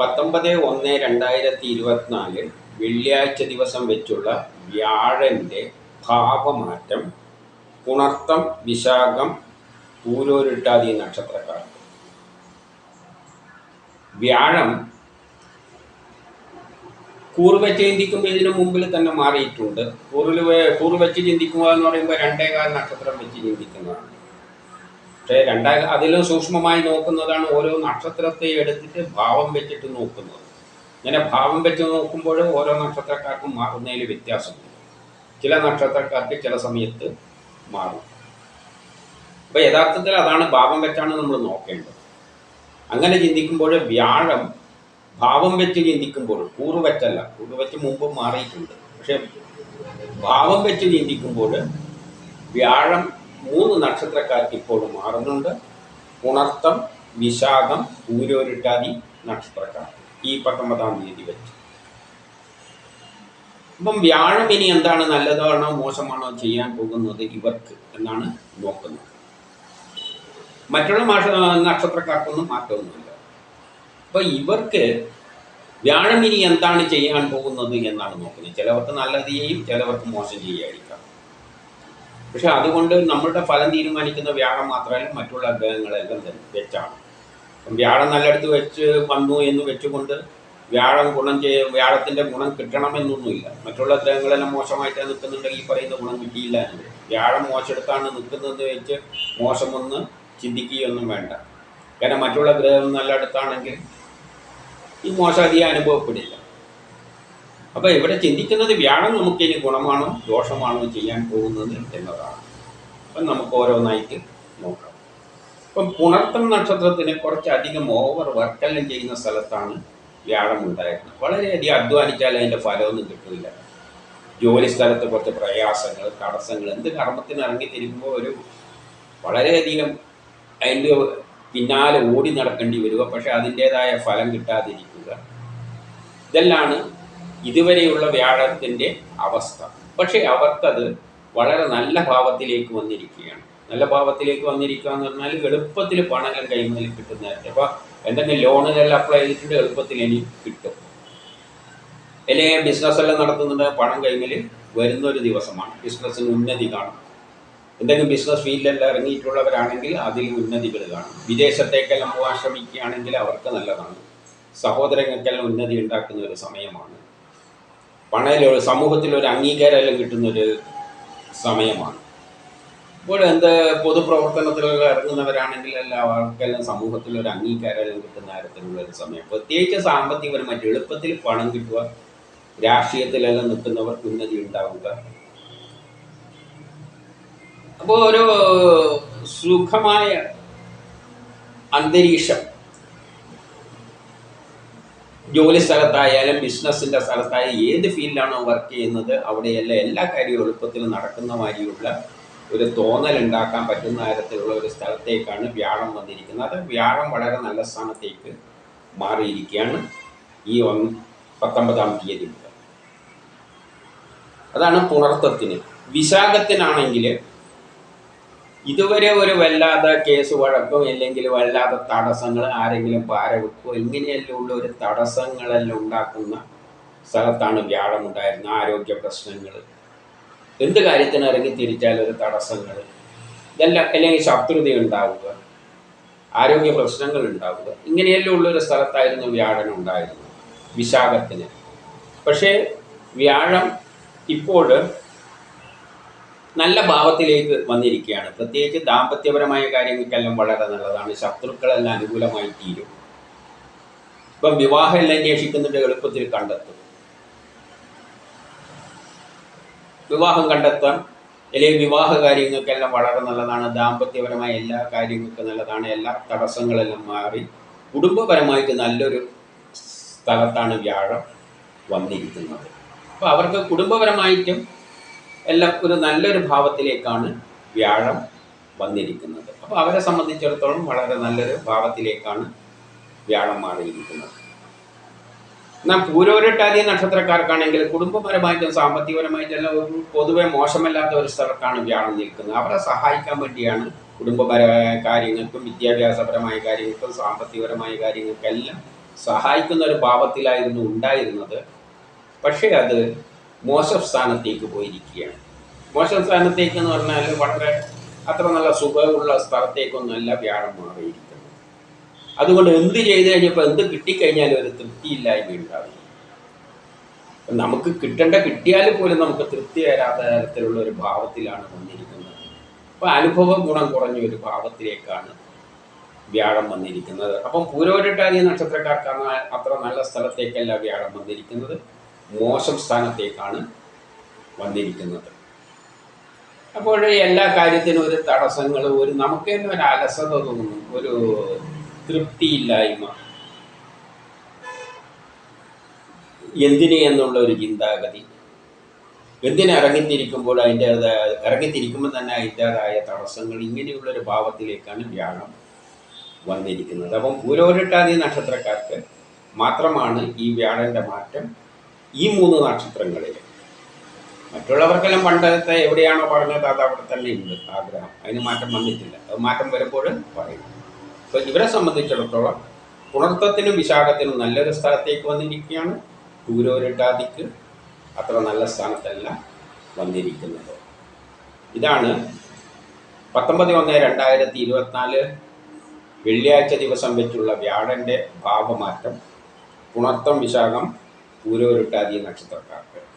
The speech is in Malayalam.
പത്തൊമ്പത് ഒന്ന് രണ്ടായിരത്തി ഇരുപത്തിനാല് വെള്ളിയാഴ്ച ദിവസം വെച്ചുള്ള വ്യാഴന്റെ ഭാവമാറ്റം പുണർത്തം വിശാഖം പൂരോരുട്ടാതി നക്ഷത്രക്കാർ. വ്യാഴം കൂറുവെച്ച് ചിന്തിക്കുമ്പോൾ ഇതിനു മുമ്പിൽ തന്നെ മാറിയിട്ടുണ്ട്. കൂറിൽ കൂറുവെച്ച് ചിന്തിക്കുക എന്ന് പറയുമ്പോൾ രണ്ടേകാൽ നക്ഷത്രം വെച്ച് ചിന്തിക്കുന്നതാണ്. പക്ഷേ രണ്ടാ അതിലും സൂക്ഷ്മമായി നോക്കുന്നതാണ് ഓരോ നക്ഷത്രത്തെ എടുത്തിട്ട് ഭാവം വെച്ചിട്ട് നോക്കുന്നത്. ഇങ്ങനെ ഭാവം വെച്ച് നോക്കുമ്പോൾ ഓരോ നക്ഷത്രക്കാർക്കും മാറുന്നതിൽ വ്യത്യാസമുണ്ട്. ചില നക്ഷത്രക്കാർക്ക് ചില സമയത്ത് മാറും. അപ്പോൾ യഥാർത്ഥത്തിൽ അതാണ് ഭാവം വെച്ചാണ് നമ്മൾ നോക്കേണ്ടത്. അങ്ങനെ ചിന്തിക്കുമ്പോൾ വ്യാഴം ഭാവം വെച്ച് ചിന്തിക്കുമ്പോൾ കൂറ് വെച്ചല്ല കൂറ് വെച്ച് മുമ്പ് മാറിയിട്ടുണ്ട്. പക്ഷെ ഭാവം വെച്ച് ചിന്തിക്കുമ്പോൾ വ്യാഴം മൂന്ന് നക്ഷത്രക്കാർക്ക് ഇപ്പോൾ മാറുന്നുണ്ട്. പുണർത്തം വിശാഖം പൂരോരുട്ടാതി നക്ഷത്രക്കാർ. ഈ പത്തൊമ്പതാം തീയതി വെച്ച്. അപ്പം വ്യാഴം ഇനി എന്താണ് നല്ലതാണോ മോശമാണോ ചെയ്യാൻ പോകുന്നത് ഇവർക്ക് എന്നാണ് നോക്കുന്നത്. മറ്റുള്ള മാഷ നക്ഷത്രക്കാർക്കൊന്നും മാറ്റമൊന്നുമില്ല. അപ്പോൾ ഇവർക്ക് വ്യാഴം ഇനി എന്താണ് ചെയ്യാൻ പോകുന്നത് എന്നാണ് നോക്കുന്നത്. ചിലവർക്ക് നല്ലത് ചെയ്യും ചിലവർക്ക് മോശം ചെയ്യാതിരിക്കാം. പക്ഷെ അതുകൊണ്ട് നമ്മളുടെ ഫലം തീരുമാനിക്കുന്ന വ്യാഴം മാത്രമല്ല മറ്റുള്ള ഗ്രഹങ്ങളെല്ലാം തന്നെ വെച്ചാണ്. വ്യാഴം നല്ലയിടത്ത് വെച്ച് വന്നു എന്ന് വെച്ചുകൊണ്ട് വ്യാഴം ഗുണം ചെയ്യ വ്യാഴത്തിന്റെ ഗുണം കിട്ടണമെന്നൊന്നുമില്ല. മറ്റുള്ള ഗ്രഹങ്ങളെല്ലാം മോശമായിട്ട് നിൽക്കുന്നുണ്ടെങ്കിൽ ഈ പറയുന്ന ഗുണം കിട്ടിയില്ല എന്ന്. വരും. വ്യാഴം മോശമെടുത്താണ് നിൽക്കുന്നത് വെച്ച് മോശമൊന്ന് ചിന്തിക്കുകയൊന്നും വേണ്ട. കാരണം മറ്റുള്ള ഗ്രഹം നല്ല അടുത്താണെങ്കിൽ ഈ മോശം അധികം അനുഭവപ്പെടില്ല. അപ്പോൾ ഇവിടെ ചിന്തിക്കുന്നത് വ്യാഴം നമുക്ക് ഇനി ഗുണമാണോ ദോഷമാണോ ചെയ്യാൻ പോകുന്നത് എന്നതാണ്. അപ്പം നമുക്ക് ഓരോന്നായിട്ട് നോക്കാം. ഇപ്പം പുണർത്തം നക്ഷത്രത്തിന് കുറച്ചധികം ഓവർ വർക്കെല്ലാം ചെയ്യുന്ന സ്ഥലത്താണ് വ്യാഴം ഉണ്ടായിരുന്നത്. വളരെയധികം അധ്വാനിച്ചാൽ അതിന്റെ ഫലമൊന്നും കിട്ടില്ല ജോലി സ്ഥലത്ത് കുറച്ച് പ്രയാസങ്ങൾ തടസ്സങ്ങൾ എന്ത് കർമ്മത്തിന് ഇറങ്ങിത്തിരിക്കുമ്പോൾ ഒരു വളരെയധികം അതിന്റെ പിന്നാലെ ഓടി നടക്കേണ്ടി വരിക. പക്ഷെ അതിന്റേതായ ഫലം കിട്ടാതിരിക്കുക. ഇതെല്ലാണ് ഇതുവരെയുള്ള വ്യാഴത്തിന്റെ അവസ്ഥ. പക്ഷേ അവർക്കത് വളരെ നല്ല ഭാവത്തിലേക്ക് വന്നിരിക്കുകയാണ്. നല്ല ഭാവത്തിലേക്ക് വന്നിരിക്കുക എന്ന് പറഞ്ഞാൽ എളുപ്പത്തിൽ പണം കൈമുതൽ കിട്ടുന്നതായിട്ട് അപ്പോൾ എന്തെങ്കിലും ലോണിനെല്ലാം അപ്ലൈ ചെയ്തിട്ടുണ്ട് എളുപ്പത്തിൽ ഇനി കിട്ടും. അല്ലെങ്കിൽ ബിസിനസ് എല്ലാം നടത്തുന്നുണ്ട്. പണം കൈമിൽ വരുന്ന ഒരു ദിവസമാണ്. ബിസിനസ്സിന് ഉന്നതി കാണും. എന്തെങ്കിലും ബിസിനസ് ഫീൽഡിലെല്ലാം ഇറങ്ങിയിട്ടുള്ളവരാണെങ്കിൽ അതിൽ ഉന്നതികൾ കാണും. വിദേശത്തേക്കെല്ലാം പോകാൻ ശ്രമിക്കുകയാണെങ്കിൽ അവർക്ക് നല്ലതാണ്. സഹോദരങ്ങൾക്കെല്ലാം ഉന്നതി ഉണ്ടാക്കുന്ന ഒരു സമയമാണ്. പണയിൽ സമൂഹത്തിൽ ഒരു അംഗീകാരമെല്ലാം കിട്ടുന്നൊരു സമയമാണ്. ഇപ്പോൾ എന്ത് പൊതുപ്രവർത്തനത്തിലൊക്കെ ഇറങ്ങുന്നവരാണെങ്കിൽ എല്ലാം അവർക്കെല്ലാം സമൂഹത്തിൽ ഒരു അംഗീകാരമെല്ലാം കിട്ടുന്ന തരത്തിലുള്ള ഒരു സമയം. പ്രത്യേകിച്ച് സാമ്പത്തികപരമായിട്ട് എളുപ്പത്തിൽ പണം കിട്ടുക രാഷ്ട്രീയത്തിലെല്ലാം നിൽക്കുന്നവർക്ക് ഉന്നതി ഉണ്ടാവുക. അപ്പോൾ ഒരു സുഖമായ അന്തരീക്ഷം ജോലി സ്ഥലത്തായാലും ബിസിനസ്സിന്റെ സ്ഥലത്തായാലും ഏത് ഫീൽഡിലാണോ വർക്ക് ചെയ്യുന്നത് അവിടെയെല്ലാം എല്ലാ കാര്യവും എളുപ്പത്തിൽ നടക്കുന്ന മാതിരിയുള്ള ഒരു തോന്നൽ ഉണ്ടാക്കാൻ പറ്റുന്ന തരത്തിലുള്ള ഒരു സ്ഥലത്തേക്കാണ് വ്യാഴം വന്നിരിക്കുന്നത്. വ്യാഴം വളരെ നല്ല സ്ഥാനത്തേക്ക് മാറിയിരിക്കുകയാണ് ഈ ഒന്ന് പത്തൊമ്പതാം തീയതി മുതൽ. അതാണ് പുണർത്തത്തിന്. വിശാഖത്തിനാണെങ്കിൽ ഇതുവരെ ഒരു വല്ലാതെ കേസ് വഴക്കോ അല്ലെങ്കിൽ വല്ലാതെ തടസ്സങ്ങൾ ആരെങ്കിലും പാര വെക്കുകയോ ഇങ്ങനെയെല്ലാം ഉള്ള ഒരു തടസ്സങ്ങളെല്ലാം ഉണ്ടാക്കുന്ന സ്ഥലത്താണ് ഉണ്ടായിരുന്ന ആരോഗ്യ പ്രശ്നങ്ങൾ. എന്ത് കാര്യത്തിന് ഇറങ്ങി തിരിച്ചാൽ ഒരു തടസ്സങ്ങൾ? ഇതെല്ലാം അല്ലെങ്കിൽ ശത്രുത ഉണ്ടാവുക ആരോഗ്യ പ്രശ്നങ്ങൾ ഉണ്ടാവുക. ഇങ്ങനെയെല്ലാം ഉള്ള ഒരു സ്ഥലത്തായിരുന്നു വ്യാഴം ഉണ്ടായിരുന്നത് വിശാഖത്തിന്. പക്ഷേ വ്യാഴം ഇപ്പോൾ നല്ല ഭാവത്തിലേക്ക് വന്നിരിക്കുകയാണ്. പ്രത്യേകിച്ച് ദാമ്പത്യപരമായ കാര്യങ്ങൾക്കെല്ലാം വളരെ നല്ലതാണ്. ശത്രുക്കളെല്ലാം അനുകൂലമായി തീരും. ഇപ്പം വിവാഹമെല്ലാം അന്വേഷിക്കുന്നുണ്ട് എളുപ്പത്തിൽ കണ്ടെത്തും. വിവാഹം കണ്ടെത്താൻ അല്ലെങ്കിൽ വിവാഹ കാര്യങ്ങൾക്കെല്ലാം വളരെ നല്ലതാണ്. ദാമ്പത്യപരമായ എല്ലാ കാര്യങ്ങൾക്കും നല്ലതാണ്. എല്ലാ തടസ്സങ്ങളെല്ലാം മാറി കുടുംബപരമായിട്ട് നല്ലൊരു സ്ഥലത്താണ് വ്യാഴം വന്നിരിക്കുന്നത്. അപ്പോൾ അവർക്ക് കുടുംബപരമായിട്ടും എല്ലാം ഒരു നല്ലൊരു ഭാവത്തിലേക്കാണ് വ്യാഴം വന്നിരിക്കുന്നത്. അപ്പോൾ അവരെ സംബന്ധിച്ചിടത്തോളം വളരെ നല്ലൊരു ഭാവത്തിലേക്കാണ് വ്യാഴം മാറിയിരിക്കുന്നത്. എന്നാൽ പൂരോരട്ടാതി നക്ഷത്രക്കാർക്കാണെങ്കിൽ കുടുംബപരമായിട്ടും സാമ്പത്തികപരമായിട്ടും എല്ലാം ഒരു പൊതുവെ മോശമല്ലാത്ത ഒരു സ്ഥലത്താണ് വ്യാഴം നിൽക്കുന്നത്. അവരെ സഹായിക്കാൻ വേണ്ടിയാണ് കുടുംബപരമായ കാര്യങ്ങൾക്കും വിദ്യാഭ്യാസപരമായ കാര്യങ്ങൾക്കും സാമ്പത്തികപരമായ കാര്യങ്ങൾക്കെല്ലാം സഹായിക്കുന്ന ഒരു ഭാവത്തിലായിരുന്നു ഉണ്ടായിരുന്നത്. പക്ഷേ അത് മോശം സ്ഥാനത്തേക്ക് പോയിരിക്കുകയാണ്. മോശം സ്ഥാനത്തേക്ക് എന്ന് പറഞ്ഞാൽ വളരെ അത്ര നല്ല സുഖമുള്ള സ്ഥലത്തേക്കൊന്നുമല്ല വ്യാഴം മാറിയിരിക്കുന്നത്. അതുകൊണ്ട് എന്ത് ചെയ്തു കഴിഞ്ഞപ്പോൾ എന്ത് കിട്ടിക്കഴിഞ്ഞാലും ഒരു തൃപ്തിയില്ലായ്മ ഉണ്ടാവില്ല. നമുക്ക് കിട്ടേണ്ട കിട്ടിയാൽ പോലും നമുക്ക് തൃപ്തി വരാത്ത തരത്തിലുള്ള ഒരു ഭാവത്തിലാണ് വന്നിരിക്കുന്നത്. അപ്പോൾ അനുഭവ ഗുണം കുറഞ്ഞ ഒരു ഭാവത്തിലേക്കാണ് വ്യാഴം വന്നിരിക്കുന്നത്. അപ്പം പൂരോരിട്ടാതി നക്ഷത്രക്കാർക്കാണ് അത്ര നല്ല സ്ഥലത്തേക്കല്ല വ്യാഴം വന്നിരിക്കുന്നത്. മോശം സ്ഥാനത്തേക്കാണ് വന്നിരിക്കുന്നത്. അപ്പോൾ എല്ലാ കാര്യത്തിനും ഒരു തടസ്സങ്ങൾ ഒരു നമുക്ക് തന്നെ ഒരു അലസത തോന്നും ഒരു തൃപ്തിയില്ലായ്മ. എന്തിനെ എന്നുള്ള ഒരു ചിന്താഗതി. എന്തിനെ ഇറങ്ങിത്തിരിക്കുമ്പോൾ അതിന്റെ ഇറങ്ങിത്തിരിക്കുമ്പോൾ തന്നെ അതിന്റെതായ തടസ്സങ്ങൾ ഇങ്ങനെയുള്ള ഒരു ഭാവത്തിലേക്കാണ് വ്യാഴം വന്നിരിക്കുന്നത്. അപ്പം പൂരോരിട്ടാതി നക്ഷത്രക്കാർക്ക് മാത്രമാണ് ഈ വ്യാഴന്റെ മാറ്റം ഈ മൂന്ന് നക്ഷത്രങ്ങളിൽ. മറ്റുള്ളവർക്കെല്ലാം പണ്ടത്തെ എവിടെയാണോ പറഞ്ഞത് അത് അവിടെ തന്നെ ഉണ്ട് ആഗ്രഹം. അതിന് മാറ്റം വന്നിട്ടില്ല. അത് മാറ്റം വരുമ്പോൾ പറയും. അപ്പോൾ ഇവരെ സംബന്ധിച്ചിടത്തോളം പുണർത്തത്തിനും വിശാഖത്തിനും നല്ലൊരു സ്ഥലത്തേക്ക് വന്നിരിക്കുകയാണ്. ഗൂരോരിട്ടാദിക്ക് അത്ര നല്ല സ്ഥാനത്തല്ല വന്നിരിക്കുന്നത്. ഇതാണ് പത്തൊമ്പത് ഒന്ന് രണ്ടായിരത്തി ഇരുപത്തിനാല് വെള്ളിയാഴ്ച ദിവസം വെച്ചുള്ള വ്യാഴന്റെ ഭാവമാറ്റം. പുണർത്തം വിശാഖം പൂരോരുട്ടാതി നക്ഷത്രക്കാർക്ക്.